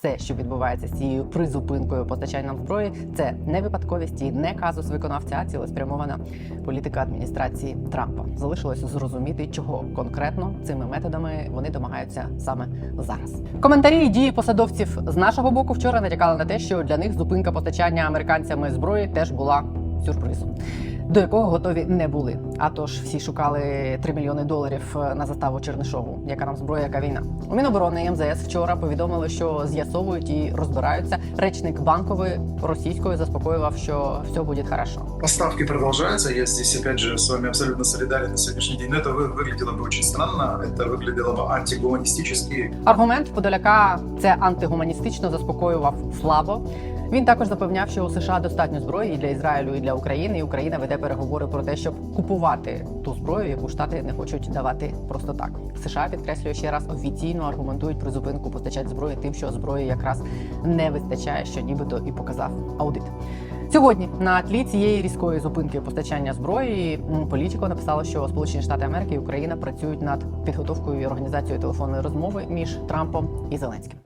все, що відбувається з цією призупинкою постачання нам зброї, це не випадковість і не казус виконавця, а цілеспрямована політика адміністрації Трампа. Залишилося зрозуміти, чого конкретно цими методами вони домагаються саме зараз. Коментарі і дії посадовців з нашого боку вчора натякали на те, що для них зупинка постачання американцями зброї теж була сюрпризом. До якого готові не були. А тож всі шукали 3 мільйони доларів е, на заставу Чернишову. Яка нам зброя, яка війна? У Міноборони і МЗС вчора повідомили, що з'ясовують і розбираються. Речник банкової російської заспокоював, що все буде хорошо. Поставки продолжаются. Я здесь, опять же, с вами абсолютно солидарен на сегодняшний день. Но это вы- выглядело бы очень странно. Это выглядело бы антигуманистически. Аргумент Подоляка це антигуманістично заспокоював слабо. Він також запевняв, що у США достатньо зброї і для Ізраїлю, і для України. І Україна веде переговори про те, щоб купувати ту зброю, яку штати не хочуть давати просто так. США підкреслює ще раз офіційно аргументують призупинку постачати зброї тим, що зброї якраз не вистачає, що нібито і показав аудит. Сьогодні на тлі цієї різкої зупинки постачання зброї політико написало, що Сполучені Штати Америки і Україна працюють над підготовкою і організацією телефонної розмови між Трампом і Зеленським.